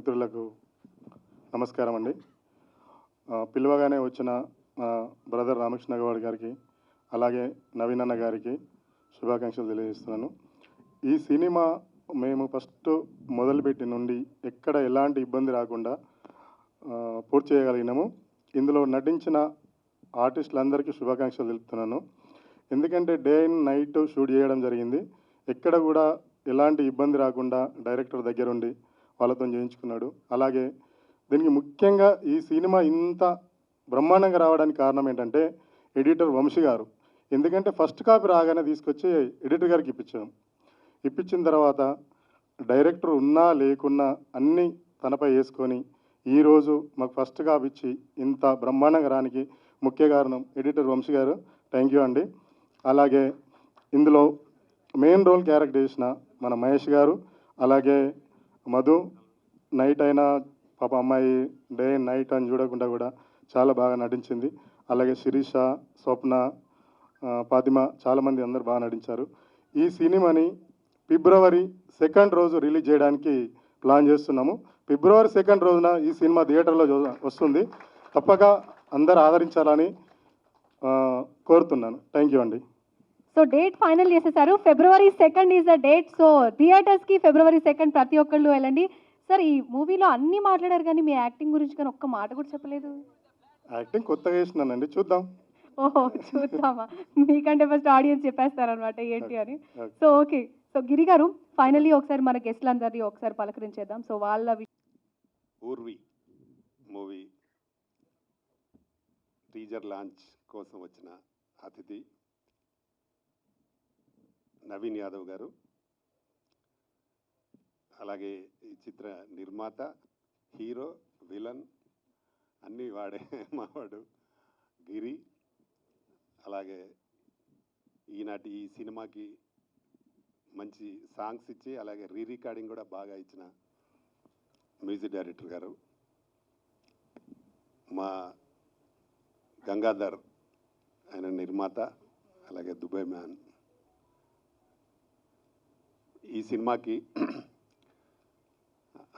మిత్రులకు నమస్కారం అండి. పిలువగానే పిలవగానే వచ్చిన బ్రదర్ రామకృష్ణ గౌడ్ గారికి అలాగే నవీన్ అన్న గారికి శుభాకాంక్షలు తెలియజేస్తున్నాను. ఈ సినిమా మేము ఫస్ట్ మొదలుపెట్టి నుండి ఎక్కడ ఎలాంటి ఇబ్బంది రాకుండా పూర్తి చేయగలిగినాము. ఇందులో నటించిన ఆర్టిస్టులందరికీ శుభాకాంక్షలు తెలుపుతున్నాను. ఎందుకంటే డే అండ్ నైట్ షూట్ చేయడం జరిగింది. ఎక్కడ కూడా ఎలాంటి ఇబ్బంది రాకుండా డైరెక్టర్ దగ్గరుండి వాళ్ళతో చేయించుకున్నాడు అలాగే దీనికి ముఖ్యంగా ఈ సినిమా ఇంత బ్రహ్మాండంగా రావడానికి కారణం ఏంటంటే ఎడిటర్ వంశీ గారు. ఎందుకంటే ఫస్ట్ కాపీ రాగానే తీసుకొచ్చి ఎడిటర్ గారికి ఇప్పించాం. ఇప్పించిన తర్వాత డైరెక్టర్ ఉన్నా లేకున్నా అన్నీ తనపై వేసుకొని ఈరోజు మాకు ఫస్ట్ కాపీ ఇచ్చి ఇంత బ్రహ్మాండంగా రానికి ముఖ్య కారణం ఎడిటర్ వంశీ గారు. థ్యాంక్ యూ అండి. అలాగే ఇందులో మెయిన్ రోల్ క్యారెక్టర్ చేసిన మన మహేష్ గారు. అలాగే మధు నైట్ అయినా పాప అమ్మాయి డే నైట్ అని చూడకుండా కూడా చాలా బాగా నటించింది. అలాగే శిరీష స్వప్న పాతిమ చాలామంది అందరు బాగా నటించారు. ఈ సినిమాని ఫిబ్రవరి సెకండ్ రోజు రిలీజ్ చేయడానికి ప్లాన్ చేస్తున్నాము. ఫిబ్రవరి సెకండ్ రోజున ఈ సినిమా థియేటర్లో వస్తుంది. తప్పక అందరు ఆదరించాలని కోరుతున్నాను. థ్యాంక్ యూ అండి. సో డేట్ ఫైనల్ చేసేసారు. February second is the date so థియేటర్స్కి ఫిబ్రవరి సెకండ్ ప్రతి ఒక్కళ్ళు వెళ్ళండి. సార్ ఈ మూవీలో అన్ని మాట్లాడారు కానీ మీ యాక్టింగ్ గురించి కానీ ఒక్క మాట కూడా చెప్పలేదు. యాక్టింగ్ కొత్తగా చేసినానండి చూద్దాం. ఓహో చూద్దామా? మీకంటే ఫస్ట్ ఆడియన్స్ చెప్పేస్తారనమాట ఏంటి అని. సో ఓకే సో గిరి గారు ఫైనల్లీ ఒకసారి మన గెస్ట్లందరినీ ఒకసారి పలకరించేద్దాం. సో వాళ్ళ ఊర్వి మూవీ టీజర్ లాంచ్ కోసం వచ్చిన అతిథి నవీన్ యాదవ్ గారు అలాగే ఈ చిత్ర నిర్మాత హీరో విలన్ అన్నీ వాడే మావాడు గిరి అలాగే ఈనాటి ఈ సినిమాకి మంచి సాంగ్స్ ఇచ్చి అలాగే రీ రికార్డింగ్ కూడా బాగా ఇచ్చిన మ్యూజిక్ డైరెక్టర్ గారు మా గంగాధర్ ఆయన నిర్మాత అలాగే దుబాయ్ మ్యాన్ ఈ సినిమాకి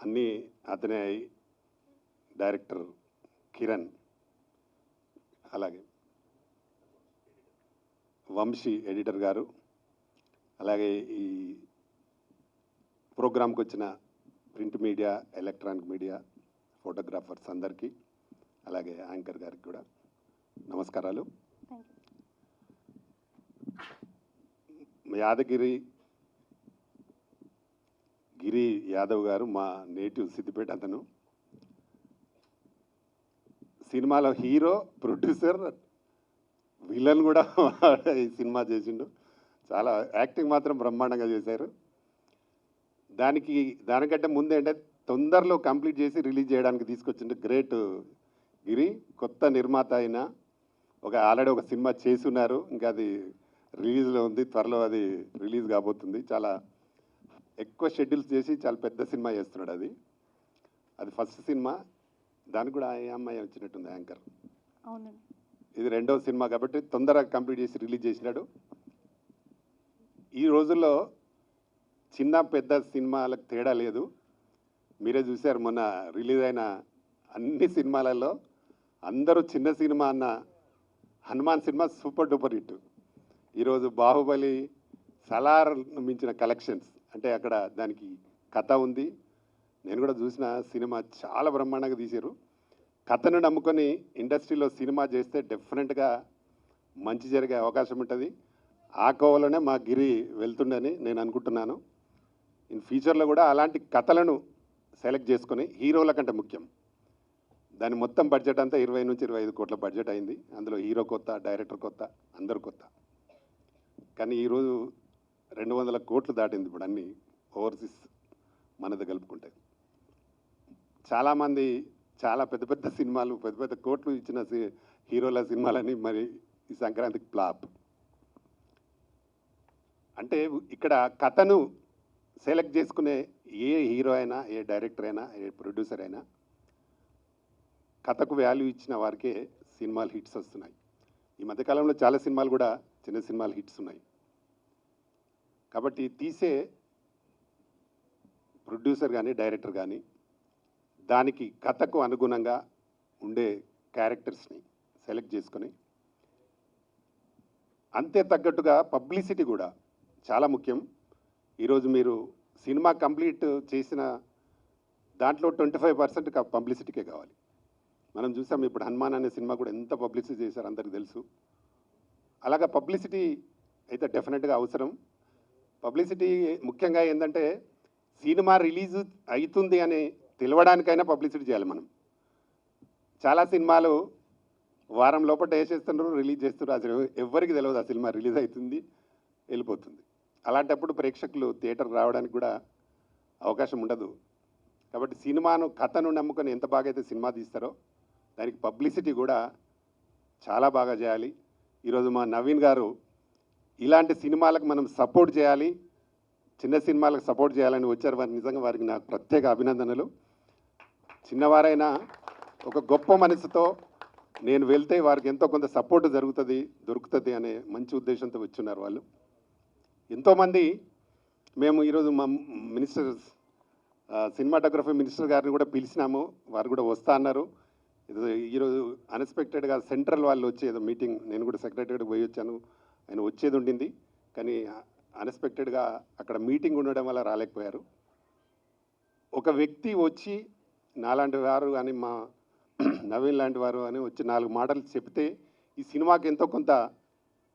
అన్నీ అతనే డైరెక్టర్ కిరణ్ అలాగే వంశీ ఎడిటర్ గారు అలాగే ఈ ప్రోగ్రాంకి వచ్చిన print media electronic media photographers అందరికీ అలాగే యాంకర్ గారికి కూడా నమస్కారాలు. యాదగిరి గిరి యాదవ్ గారు మా నేటివ్ సిద్దిపేట అతను. సినిమాలో హీరో ప్రొడ్యూసర్ విలన్ కూడా ఈ సినిమా చేసిండు. చాలా యాక్టింగ్ మాత్రం బ్రహ్మాండంగా చేశారు. దానికి దానికంటే ముందు ఏంటంటే తొందరలో కంప్లీట్ చేసి రిలీజ్ చేయడానికి తీసుకొచ్చిండు గ్రేట్ గిరి. కొత్త నిర్మాత అయిన ఒక ఆల్రెడీ ఒక సినిమా చేసి ఉన్నారు. ఇంకా అది రిలీజ్లో ఉంది. త్వరలో అది రిలీజ్ కాబోతుంది. చాలా ఎక్కువ షెడ్యూల్స్ చేసి చాలా పెద్ద సినిమా చేస్తున్నాడు అది. అది ఫస్ట్ సినిమా. దానికి కూడా ఆ అమ్మాయి వచ్చినట్టుంది యాంకర్. ఇది రెండవ సినిమా కాబట్టి తొందరగా కంప్లీట్ చేసి రిలీజ్ చేసినాడు. ఈ రోజుల్లో చిన్న పెద్ద సినిమాలకు తేడా లేదు. మీరే చూశారు మొన్న రిలీజ్ అయిన అన్ని సినిమాలలో అందరూ చిన్న సినిమా అన్న Hanuman cinema super duper hit. ఈరోజు బాహుబలి సలార్ మించిన కలెక్షన్స్. అంటే అక్కడ దానికి కథ ఉంది. నేను కూడా చూసిన సినిమా చాలా బ్రహ్మాండంగా తీశారు. కథను నమ్ముకొని ఇండస్ట్రీలో సినిమా చేస్తే డెఫినెట్గా మంచి జరిగే అవకాశం ఉంటుంది. ఆ కోవలోనే మా గిరి వెళ్తుండని నేను అనుకుంటున్నాను. ఇన్ ఫ్యూచర్లో కూడా అలాంటి కథలను సెలెక్ట్ చేసుకొని హీరోల కంటే ముఖ్యం. దాని మొత్తం బడ్జెట్ అంతా ఇరవై నుంచి ఇరవై ఐదు కోట్ల బడ్జెట్ అయింది. అందులో హీరో కొత్త డైరెక్టర్ కొత్త అందరు కొత్త. కానీ ఈరోజు రెండు వందల కోట్లు దాటింది ఇప్పుడు అన్ని ఓవర్సీస్ మనది కలుపుకుంటే. చాలామంది చాలా పెద్ద పెద్ద సినిమాలు పెద్ద పెద్ద కోట్లు ఇచ్చిన సి- హీరోల సినిమాలని మరి ఈ సంక్రాంతికి ప్లాప్ అంటే ఇక్కడ కథను సెలెక్ట్ చేసుకునే ఏ హీరో అయినా ఏ డైరెక్టర్ అయినా ఏ ప్రొడ్యూసర్ అయినా కథకు వాల్యూ ఇచ్చిన వారికే సినిమాలు హిట్స్ వస్తున్నాయి. ఈ మధ్యకాలంలో చాలా సినిమాలు కూడా చిన్న సినిమాలు హిట్స్ ఉన్నాయి. కాబట్టి తీసే ప్రొడ్యూసర్ కానీ డైరెక్టర్ కానీ దానికి కథకు అనుగుణంగా ఉండే క్యారెక్టర్స్ని సెలెక్ట్ చేసుకొని అంతే తగ్గట్టుగా పబ్లిసిటీ కూడా చాలా ముఖ్యం. ఈరోజు మీరు సినిమా కంప్లీట్ చేసిన దాంట్లో ట్వంటీ ఫైవ్ పర్సెంట్ పబ్లిసిటీకే కావాలి. మనం చూసాం ఇప్పుడు హనుమాన్ అనే సినిమా కూడా ఎంత పబ్లిసిటీ చేశారు అందరికి తెలుసు. అలాగా పబ్లిసిటీ అయితే డెఫినెట్గా అవసరం. పబ్లిసిటీ ముఖ్యంగా ఏంటంటే సినిమా రిలీజ్ అవుతుంది అని తెలవడానికైనా పబ్లిసిటీ చేయాలి మనం. చాలా సినిమాలు వారం లోపల వేసేస్తున్నారు రిలీజ్ చేస్తున్నారు అసలు ఎవరికి తెలియదు ఆ సినిమా రిలీజ్ అవుతుంది వెళ్ళిపోతుంది. అలాంటప్పుడు ప్రేక్షకులు థియేటర్ రావడానికి కూడా అవకాశం ఉండదు. కాబట్టి సినిమాను కథను నమ్ముకొని ఎంత బాగా అయితే సినిమా తీస్తారో దానికి పబ్లిసిటీ కూడా చాలా బాగా చేయాలి. ఈరోజు మా నవీన్ గారు ఇలాంటి సినిమాలకు మనం సపోర్ట్ చేయాలి. చిన్న సినిమాలకు సపోర్ట్ చేయాలని వచ్చారు వారి. నిజంగా వారికి నాకు ప్రత్యేక అభినందనలు. చిన్నవారైనా ఒక గొప్ప మనసుతో నేను వెళ్తే వారికి ఎంతో కొంత సపోర్ట్ జరుగుతుంది దొరుకుతుంది అనే మంచి ఉద్దేశంతో వచ్చున్నారు వాళ్ళు. ఎంతోమంది మేము ఈరోజు మా మినిస్టర్ సినిమాటోగ్రఫీ మినిస్టర్ గారిని కూడా పిలిచినాము. వారు కూడా వస్తా అన్నారు. ఈరోజు అన్ఎక్స్పెక్టెడ్గా సెంట్రల్ వాళ్ళు వచ్చి ఏదో మీటింగ్ నేను కూడా సెక్రటరీకి పోయి వచ్చాను. ఆయన వచ్చేది ఉండింది కానీ అన్ఎక్స్పెక్టెడ్గా అక్కడ మీటింగ్ ఉండడం వల్ల రాలేకపోయారు. ఒక వ్యక్తి వచ్చి నాలాంటి వారు కానీ మా నవీన్ లాంటి వారు అని వచ్చి నాలుగు మాటలు చెప్తే ఈ సినిమాకి ఎంతో కొంత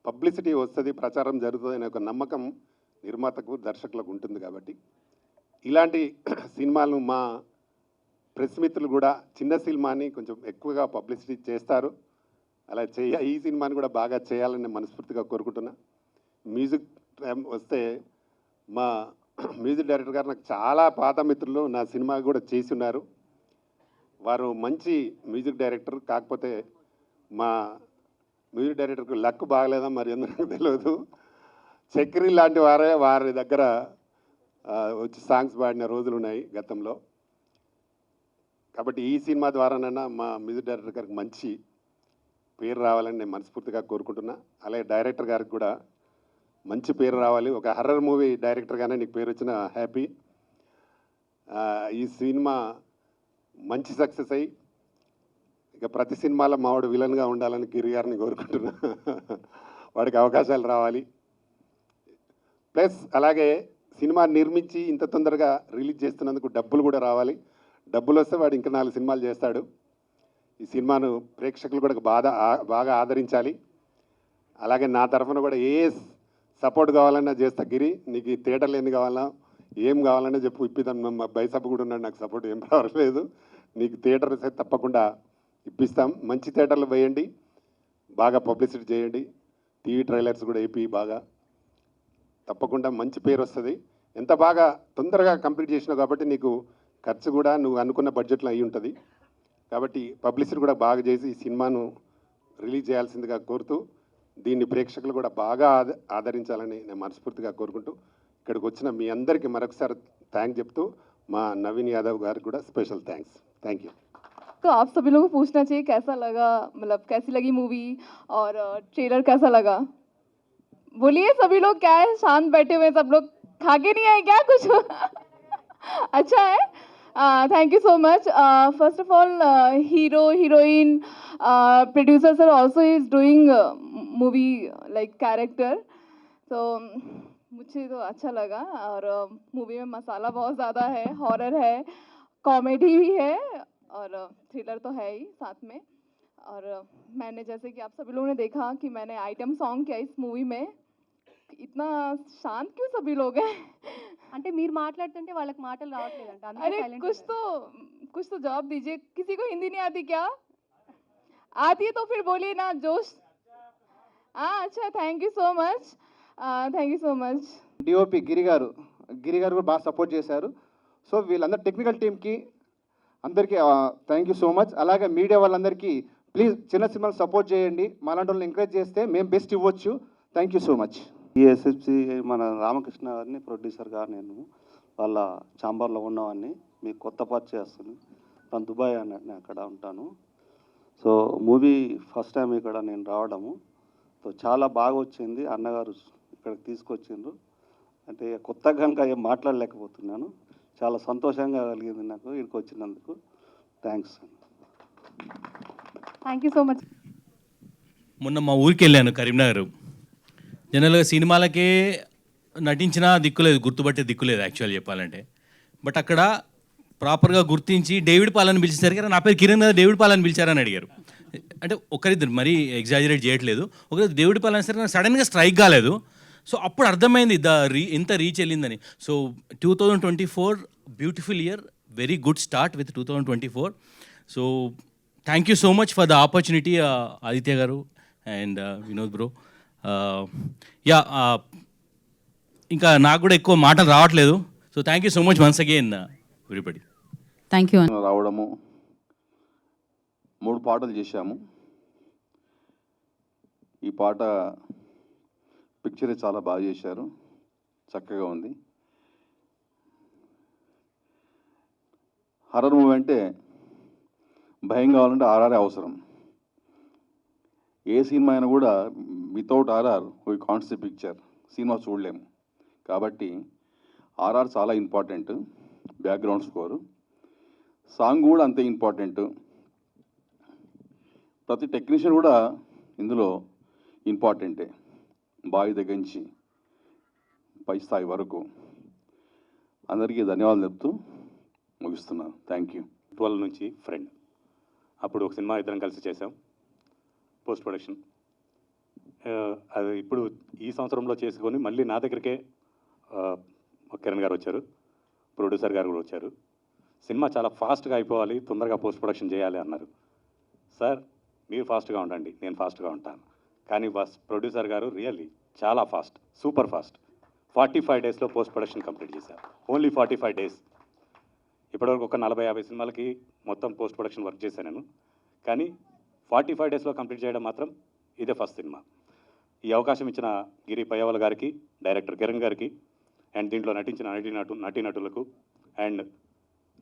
పబ్లిసిటీ వస్తుంది ప్రచారం జరుగుతుంది అనే ఒక నమ్మకం నిర్మాతకు దర్శకులకు ఉంటుంది కాబట్టి. ఇలాంటి సినిమాలు మా ప్రెస్ మిత్రులు కూడా చిన్న సినిమాని కొంచెం ఎక్కువగా పబ్లిసిటీ చేస్తారు. అలా చేయ ఈ సినిమాని కూడా బాగా చేయాలని మనస్ఫూర్తిగా కోరుకుంటున్నా. మ్యూజిక్ టైం వస్తే మా మ్యూజిక్ డైరెక్టర్ గారు నాకు చాలా పాత మిత్రులు నా సినిమా కూడా చేసి ఉన్నారు. వారు మంచి మ్యూజిక్ డైరెక్టర్ కాకపోతే మా మ్యూజిక్ డైరెక్టర్కి లక్ బాగలేదా మరి ఎందుకు నాకు తెలియదు చక్రి లాంటి వారే వారి దగ్గర వచ్చి సాంగ్స్ పాడిన రోజులు ఉన్నాయి గతంలో. కాబట్టి ఈ సినిమా ద్వారానైనా మా మ్యూజిక్ డైరెక్టర్ గారికి మంచి పేరు రావాలని నేను మనస్ఫూర్తిగా కోరుకుంటున్నా. అలాగే డైరెక్టర్ గారికి కూడా మంచి పేరు రావాలి. ఒక హర్రర్ మూవీ డైరెక్టర్గానే నీకు పేరు వచ్చిన హ్యాపీ. ఈ సినిమా మంచి సక్సెస్ అయ్యి ఇక ప్రతి సినిమాలో మావాడు విలన్గా ఉండాలని గిరి గారిని కోరుకుంటున్నా. వాడికి అవకాశాలు రావాలి. ప్లస్ అలాగే సినిమా నిర్మించి ఇంత తొందరగా రిలీజ్ చేస్తున్నందుకు డబ్బులు కూడా రావాలి. డబ్బులు వస్తే వాడు ఇంకా నాలుగు సినిమాలు చేస్తాడు. ఈ సినిమాను ప్రేక్షకులు కూడా బాగా బాగా ఆదరించాలి. అలాగే నా తరఫున కూడా ఏ సపోర్ట్ కావాలన్నా చేస్తా. గిరి నీకు ఈ థియేటర్లు ఎన్ని కావాలన్నా ఏం కావాలన్నా చెప్పు. ఇప్పిద్దాం మా బైసప్ కూడా ఉన్నాడు నాకు సపోర్ట్ ఏం రావట్లేదు. నీకు థియేటర్ తప్పకుండా ఇప్పిస్తాం. మంచి థియేటర్లు వేయండి బాగా పబ్లిసిటీ చేయండి. టీవీ ట్రైలర్స్ కూడా వేపి బాగా. తప్పకుండా మంచి పేరు వస్తుంది. ఎంత బాగా తొందరగా కంప్లీట్ చేసినావు కాబట్టి నీకు ఖర్చు కూడా నువ్వు అనుకున్న బడ్జెట్లో అయి ఉంటుంది. కాబట్టి పబ్లిసిటీ కూడా బాగా చేసి ఈ సినిమాను రిలీజ్ చేయాల్సిందిగా కోరుతూ దీన్ని ప్రేక్షకులు కూడా బాగా ఆద ఆదరించాలని నేను మనస్ఫూర్తిగా కోరుకుంటూ ఇక్కడికి వచ్చిన మీ అందరికీ మరొకసారి థ్యాంక్ చెప్తూ మా నవీన్ యాదవ్ గారికి కూడా స్పెషల్ థ్యాంక్స్ థ్యాంక్ యూ तो आप सभी लोगों को पूछना चाहिए कैसा लगा मतलब कैसी लगी मूवी और ट्रेलर कैसा लगा बोलिए सभी लोग क्या है शांत बैठे हुए हैं सब लोग खा के नहीं आए क्या कुछ अच्छा है thank you so much first of all hero heroine producer sir also is doing movie like character तो मुझे तो अच्छा लगा और मूवी में मसाला बहुत ज़्यादा है हॉरर है कॉमेडी भी है और थ्रिलर तो है ही साथ में। और मैंने जैसे कि आप सभी लोगों ने देखा कि मैंने आइटम सॉन्ग किया इस मूवी में। इतना शांत क्यों सभी लोग हैं అంటే మీరు మాట్లాడుతుంటే వాళ్ళకి మాటలు రావట్లేదంట అందుకే अरे silent कुछ ఉన్నారు. तो कुछ तो जवाब दीजिए किसी को हिंदी नहीं आती क्या आती है तो फिर बोलिए ना जोश हाँ अच्छा thank you so much thank you so much DOP Giri garu Giri garu కూడా బాగా సపోర్ట్ చేశారు సో వీళ్ళందరూ టెక్నికల్ టీమ్కి అందరికీ థ్యాంక్ యూ సో మచ్ అలాగే మీడియా వాళ్ళందరికీ ప్లీజ్ చిన్న సినిమాలు సపోర్ట్ చేయండి మాలాంటి వాళ్ళని ఎంకరేజ్ చేస్తే మేము బెస్ట్ ఇవ్వచ్చు థ్యాంక్ యూ సో మచ్ ఈ ఎస్ఎఫ్సి మన రామకృష్ణ గారిని ప్రొడ్యూసర్గా నేను వాళ్ళ చాంబర్లో ఉన్నవాడిని మీకు కొత్త పరిచయం చేస్తుంది తను దుబాయ్ అని నేను అక్కడ ఉంటాను. సో మూవీ ఫస్ట్ టైం ఇక్కడ నేను రావడము. సో చాలా బాగా వచ్చింది. అన్నగారు ఇక్కడికి తీసుకొచ్చిండ్రు. అంటే కొత్తగా కనుక ఏం మాట్లాడలేకపోతున్నాను. చాలా సంతోషంగా కలిగింది నాకు ఇక్కడికి వచ్చినందుకు. Thanks thank you so much మొన్న మా ఊరికి వెళ్ళాను కరీంనగర్. జనరల్గా సినిమాలకే నటించినా దిక్కులేదు గుర్తుపట్టే దిక్కులేదు యాక్చువల్ చెప్పాలంటే. బట్ అక్కడ ప్రాపర్గా గుర్తించి డేవిడ్ పాలని పిలిచేసరికి నా పేరు కిరణ్ కదా డేవిడ్ పాలని పిలిచారని అడిగారు. అంటే ఒకరిద్దరు మరీ ఎగ్జాజరేట్ చేయట్లేదు. ఒకరి డేవిడ్ పాలని సరే నాకు సడన్గా స్ట్రైక్ కాలేదు. సో అప్పుడు అర్థమైంది ద రీ ఎంత రీచ్ వెళ్ళిందని. So two thousand twenty four beautiful year very good start with two thousand twenty four so thank you so much for the opportunity Aditya గారు అండ్ వినోద్ బ్రో యా ఇంకా నాకు కూడా ఎక్కువ మాటలు రావట్లేదు. So thank you so much once again everybody thank you రావడము. మూడు పాటలు చేశాము. ఈ పాట పిక్చర్ చాలా బాగా చేశారు. చక్కగా ఉంది. హర్రర్ మూవీ అంటే భయం కావాలంటే ఆర్ఆర్ అవసరం. ఏ సినిమా అయినా కూడా without RR we the picture cinema చూడలేము. కాబట్టి ఆర్ఆర్ చాలా ఇంపార్టెంట్ బ్యాక్గ్రౌండ్ స్కోరు. సాంగ్ కూడా అంతే ఇంపార్టెంట్. ప్రతి టెక్నీషియన్ కూడా ఇందులో ఇంపార్టెంటే బావి దగ్గర నుంచి పై స్థాయి వరకు. అందరికీ ధన్యవాదాలు చెప్తూ ముగిస్తున్నాను. Thank you. ట్వెల్వ్ నుంచి ఫ్రెండ్. అప్పుడు ఒక సినిమా ఇద్దరం కలిసి చేసాం పోస్ట్ ప్రొడక్షన్ అది ఇప్పుడు ఈ సంవత్సరంలో చేసుకొని మళ్ళీ నా దగ్గరికే కిరణ్ గారు వచ్చారు. ప్రొడ్యూసర్ గారు కూడా వచ్చారు. సినిమా చాలా ఫాస్ట్గా అయిపోవాలి తొందరగా పోస్ట్ ప్రొడక్షన్ చేయాలి అన్నారు. సార్ మీరు ఫాస్ట్గా ఉండండి నేను ఫాస్ట్గా ఉంటాను. కానీ బస్ ప్రొడ్యూసర్ గారు రియల్లీ చాలా fast super fast. Forty five డేస్లో పోస్ట్ ప్రొడక్షన్ కంప్లీట్ చేశారు. Only forty five days. ఇప్పటివరకు ఒక నలభై యాభై సినిమాలకి మొత్తం పోస్ట్ ప్రొడక్షన్ వర్క్ చేశాను నేను. కానీ ఫార్టీ ఫైవ్ డేస్లో కంప్లీట్ చేయడం మాత్రం ఇదే ఫస్ట్ సినిమా. ఈ అవకాశం ఇచ్చిన గిరి పయ్యవల గారికి డైరెక్టర్ కిరణ్ గారికి అండ్ దీంట్లో నటించిన నటీ నటు నటులకు అండ్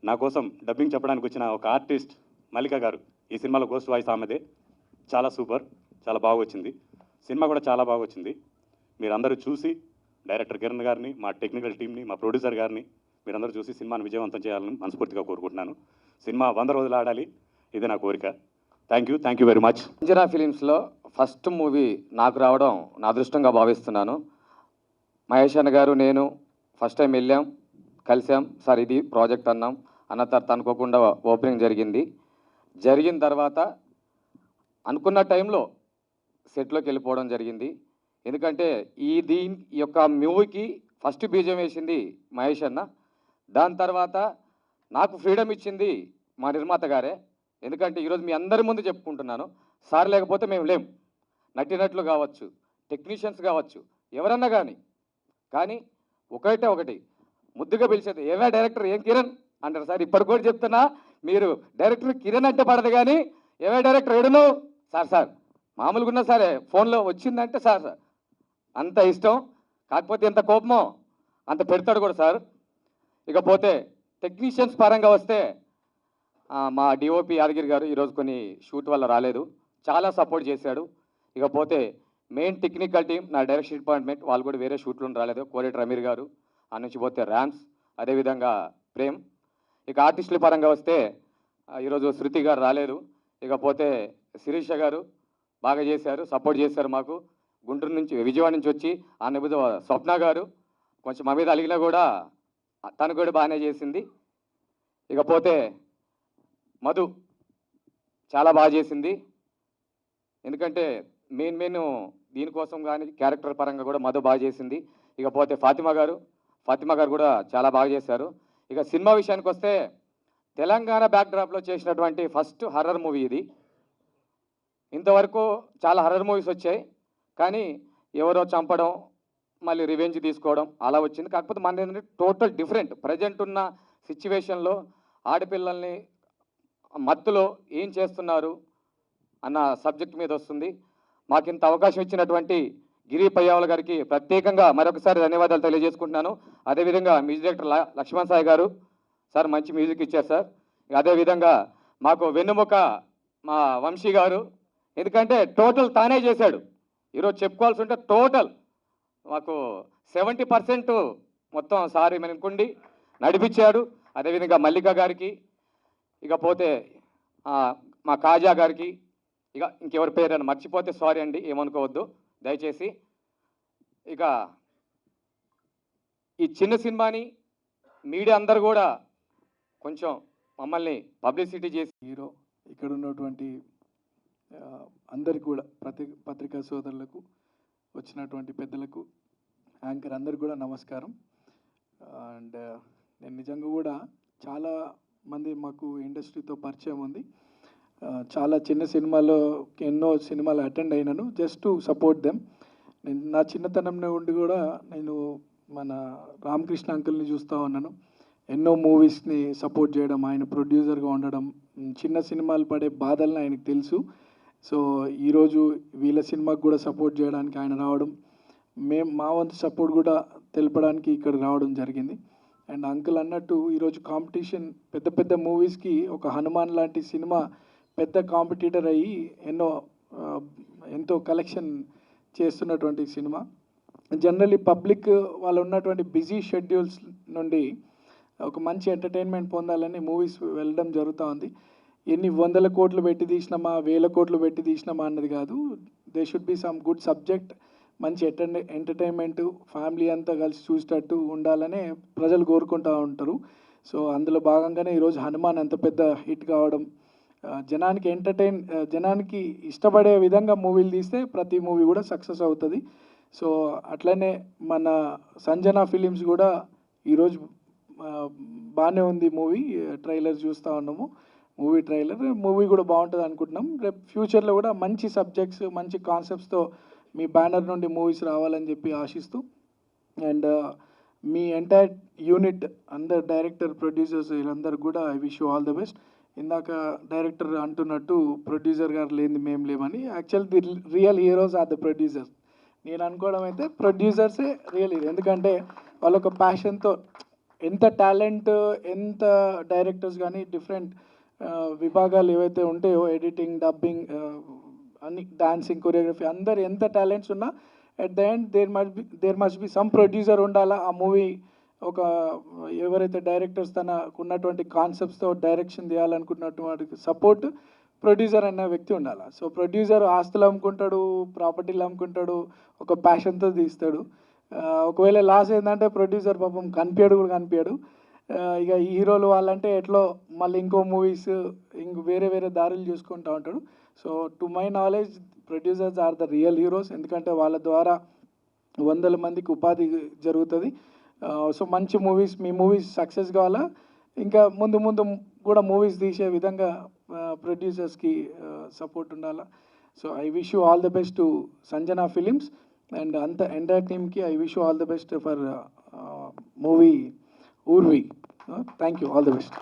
నా కోసం డబ్బింగ్ చెప్పడానికి వచ్చిన ఒక ఆర్టిస్ట్ మల్లిక గారు ఈ సినిమాలో గోస్ట్ వాయిస్ ఆమెదే. చాలా సూపర్ చాలా బాగా వచ్చింది. సినిమా కూడా చాలా బాగా వచ్చింది. మీరందరూ చూసి డైరెక్టర్ కిరణ్ గారిని మా టెక్నికల్ టీమ్ని మా ప్రొడ్యూసర్ గారిని మీరందరూ చూసి సినిమాను విజయవంతం చేయాలని మనస్ఫూర్తిగా కోరుకుంటున్నాను. సినిమా వంద రోజులు ఆడాలి ఇది నా కోరిక. Thank you thank you very much Anjana ఫిలిమ్స్లో first movie నాకు రావడం నా అదృష్టంగా భావిస్తున్నాను. మహేష్ అన్న గారు నేను ఫస్ట్ టైం వెళ్ళాం కలిసాం. సార్ ఇది ప్రాజెక్ట్ అన్నాం. అన్న తర్వాత అనుకోకుండా ఓపెనింగ్ జరిగింది. జరిగిన తర్వాత అనుకున్న టైంలో సెట్లోకి వెళ్ళిపోవడం జరిగింది. ఎందుకంటే ఈ దీని యొక్క మూవీకి ఫస్ట్ బీజం వేసింది మహేష్ అన్న. దాని తర్వాత నాకు ఫ్రీడమ్ ఇచ్చింది మా నిర్మాత గారే. ఎందుకంటే ఈరోజు మీ అందరి ముందు చెప్పుకుంటున్నాను. సార్ లేకపోతే మేము లేం. నటినట్లు కావచ్చు టెక్నీషియన్స్ కావచ్చు ఎవరన్నా కానీ కానీ ఒకటే ఒకటి ముద్దుగా పిలిచేది ఏమే డైరెక్టర్ ఏం కిరణ్? అంటారు. సార్ ఇప్పటి కూడా చెప్తున్నా మీరు డైరెక్టర్ కిరణ్ అంటే పడదు కానీ ఏమే డైరెక్టర్ ఎడును సార్ సార్ మామూలుగా ఉన్నా సరే ఫోన్లో వచ్చిందంటే సార్ సార్ అంత ఇష్టం. కాకపోతే ఎంత కోపమో అంత పెడతాడు కూడా సార్. ఇకపోతే టెక్నీషియన్స్ పరంగా వస్తే మా డిఓపి యాదగిరి గారు ఈరోజు కొన్ని షూట్ వల్ల రాలేదు. చాలా సపోర్ట్ చేశాడు. ఇకపోతే మెయిన్ టెక్నికల్ టీం నా డైరెక్షన్ డిపార్ట్మెంట్ వాళ్ళు కూడా వేరే షూట్లో రాలేదు. కోరేటి రమీర్ గారు ఆ నుంచి పోతే ర్యామ్స్ అదేవిధంగా ప్రేమ్. ఇక ఆర్టిస్టుల పరంగా వస్తే ఈరోజు శృతి గారు రాలేదు. ఇకపోతే శిరీష గారు బాగా చేశారు సపోర్ట్ చేశారు మాకు. గుంటూరు నుంచి విజయవాడ నుంచి వచ్చి ఆ నిబుద స్వప్న గారు కొంచెం మా మీద అలిగినా కూడా తను కూడా బాగానే చేసింది. ఇకపోతే మధు చాలా బాగా చేసింది. ఎందుకంటే మెయిన్ మెయిన్ దీనికోసం కానీ క్యారెక్టర్ పరంగా కూడా మధు బాగా చేసింది. ఇకపోతే ఫాతిమా గారు ఫాతిమా గారు కూడా చాలా బాగా చేశారు. ఇక సినిమా విషయానికి వస్తే తెలంగాణ బ్యాక్డ్రాప్లో చేసినటువంటి ఫస్ట్ హర్రర్ మూవీ ఇది. ఇంతవరకు చాలా హర్రర్ మూవీస్ వచ్చాయి. కానీ ఎవరో చంపడం మళ్ళీ రివెంజ్ తీసుకోవడం అలా వచ్చింది. కాకపోతే మన ఏంటంటే టోటల్ డిఫరెంట్ ప్రజెంట్ ఉన్న సిచ్యువేషన్లో ఆడపిల్లల్ని మత్తులో ఏం చేస్తున్నారు అన్న సబ్జెక్ట్ మీద వస్తుంది. మాకు ఇంత అవకాశం ఇచ్చినటువంటి గిరి పయ్యావల గారికి ప్రత్యేకంగా మరొకసారి ధన్యవాదాలు తెలియజేసుకుంటున్నాను. అదేవిధంగా మ్యూజిక్ డైరెక్టర్ లక్ష్మణ్ సాయి గారు సార్ మంచి మ్యూజిక్ ఇచ్చారు సార్. అదేవిధంగా మాకు వెన్నుముక మా వంశీ గారు ఎందుకంటే టోటల్ తానే చేశాడు. ఈరోజు చెప్పుకోవాల్సి ఉంటే టోటల్ మాకు సెవెంటీ పర్సెంట్ మొత్తం సారీ మెనుకుండి నడిపించాడు. అదేవిధంగా మల్లిక గారికి ఇకపోతే మా కాజా గారికి ఇక ఇంకెవరి పేరు మర్చిపోతే సారీ అండి ఏమనుకోవద్దు. దయచేసి ఇక ఈ చిన్న సినిమాని మీడియా అందరు కూడా కొంచెం మమ్మల్ని పబ్లిసిటీ చేసి హీరో ఇక్కడ ఉన్నటువంటి అందరికి కూడా ప్రతి పత్రికా సోదరులకు వచ్చినటువంటి పెద్దలకు యాంకర్ అందరికి కూడా నమస్కారం. అండ్ నేను నిజంగా కూడా చాలా మంది మాకు ఇండస్ట్రీతో పరిచయం ఉంది. చాలా చిన్న సినిమాలో ఎన్నో సినిమాలు అటెండ్ అయినాను. Just to support them. నేను నా చిన్నతనంలో ఉండి కూడా నేను మన రామకృష్ణ అంకుల్ని చూస్తూ ఉన్నాను. ఎన్నో మూవీస్ని సపోర్ట్ చేయడం ఆయన ప్రొడ్యూసర్గా ఉండడం చిన్న సినిమాలు పడే బాధలను ఆయనకు తెలుసు. సో ఈరోజు వీళ్ళ సినిమాకు కూడా సపోర్ట్ చేయడానికి ఆయన రావడం మేము మా వంతు సపోర్ట్ కూడా తెలపడానికి ఇక్కడ రావడం జరిగింది. అండ్ అంకుల్ అన్నట్టు ఈరోజు కాంపిటీషన్ పెద్ద పెద్ద మూవీస్కి ఒక హనుమాన్ లాంటి సినిమా పెద్ద కాంపిటీటర్ అయ్యి ఎన్నో ఎంతో కలెక్షన్ చేస్తున్నటువంటి సినిమా. జనరల్లీ పబ్లిక్ వాళ్ళు ఉన్నటువంటి బిజీ షెడ్యూల్స్ నుండి ఒక మంచి ఎంటర్టైన్మెంట్ పొందాలని మూవీస్ వెళ్ళడం జరుగుతూ ఉంది. ఎన్ని వందల కోట్లు పెట్టి తీసినామా వేల కోట్లు పెట్టి తీసినామా అన్నది కాదు. They should be some good subject మంచి ఎంటర్టై ఎంటర్టైన్మెంట్ ఫ్యామిలీ అంతా కలిసి చూసేటట్టు ఉండాలనే ప్రజలు కోరుకుంటూ ఉంటారు. సో అందులో భాగంగానే ఈరోజు హనుమాన్ అంత పెద్ద హిట్ కావడం జనానికి ఎంటర్టైన్ జనానికి ఇష్టపడే విధంగా మూవీలు తీస్తే ప్రతి మూవీ కూడా సక్సెస్ అవుతుంది. సో అట్లనే మన సంజన ఫిలిమ్స్ కూడా ఈరోజు బాగానే ఉంది మూవీ ట్రైలర్ చూస్తూ ఉన్నాము. మూవీ ట్రైలర్ మూవీ కూడా బాగుంటుంది అనుకుంటున్నాం. రేపు ఫ్యూచర్లో కూడా మంచి సబ్జెక్ట్స్ మంచి కాన్సెప్ట్స్తో మీ బ్యానర్ నుండి మూవీస్ రావాలని చెప్పి ఆశిస్తూ అండ్ uh, మీ ఎంటైర్ యూనిట్ అందరు డైరెక్టర్ ప్రొడ్యూసర్స్ వీళ్ళందరూ కూడా I wish you all the best ఇందాక డైరెక్టర్ అంటున్నట్టు ప్రొడ్యూసర్ గారు లేని మేము లేమని. Actual the real heroes are the producers నేను అనుకోవడం అయితే ప్రొడ్యూసర్సే రియల్ హీరో ఎందుకంటే వాళ్ళ ఒక ప్యాషన్తో ఎంత టాలెంట్ ఎంత డైరెక్టర్స్ కానీ డిఫరెంట్ విభాగాలు ఏవైతే ఉంటాయో ఎడిటింగ్ డబ్బింగ్ అన్ని డాన్సింగ్ కొరియోగ్రఫీ అందరు ఎంత టాలెంట్స్ ఉన్నా at the end there must be there must be some producer ఉండాలా. ఆ మూవీ ఒక ఎవరైతే డైరెక్టర్స్ తనకు ఉన్నటువంటి కాన్సెప్ట్స్తో డైరెక్షన్ చేయాలనుకున్నటువంటి సపోర్ట్ ప్రొడ్యూసర్ అనే వ్యక్తి ఉండాలి. సో ప్రొడ్యూసర్ ఆస్తులు అమ్ముకుంటాడు ప్రాపర్టీలు అమ్ముకుంటాడు ఒక ప్యాషన్తో తీస్తాడు. ఒకవేళ లాస్ ఏంటంటే ప్రొడ్యూసర్ పాపం కనిపించాడు కూడా కనిపించాడు. ఇక ఈ హీరోలు వాళ్ళంటే ఎట్లో మళ్ళీ ఇంకో మూవీస్ ఇంక వేరే వేరే దారులు చూసుకుంటూ ఉంటాడు. So to my knowledge producers are the real heroes ఎందుకంటే వాళ్ళ ద్వారా వందల మందికి ఉపాధి జరుగుతుంది. సో మంచి మూవీస్ మీ మూవీస్ సక్సెస్ కావాలా? ఇంకా ముందు ముందు కూడా మూవీస్ తీసే విధంగా ప్రొడ్యూసర్స్కి సపోర్ట్ ఉండాలా? So I wish you all the best to Sanjana films and అంత ఎంటైర్ టీమ్కి I wish you all the best for movie Urvi thank you all the best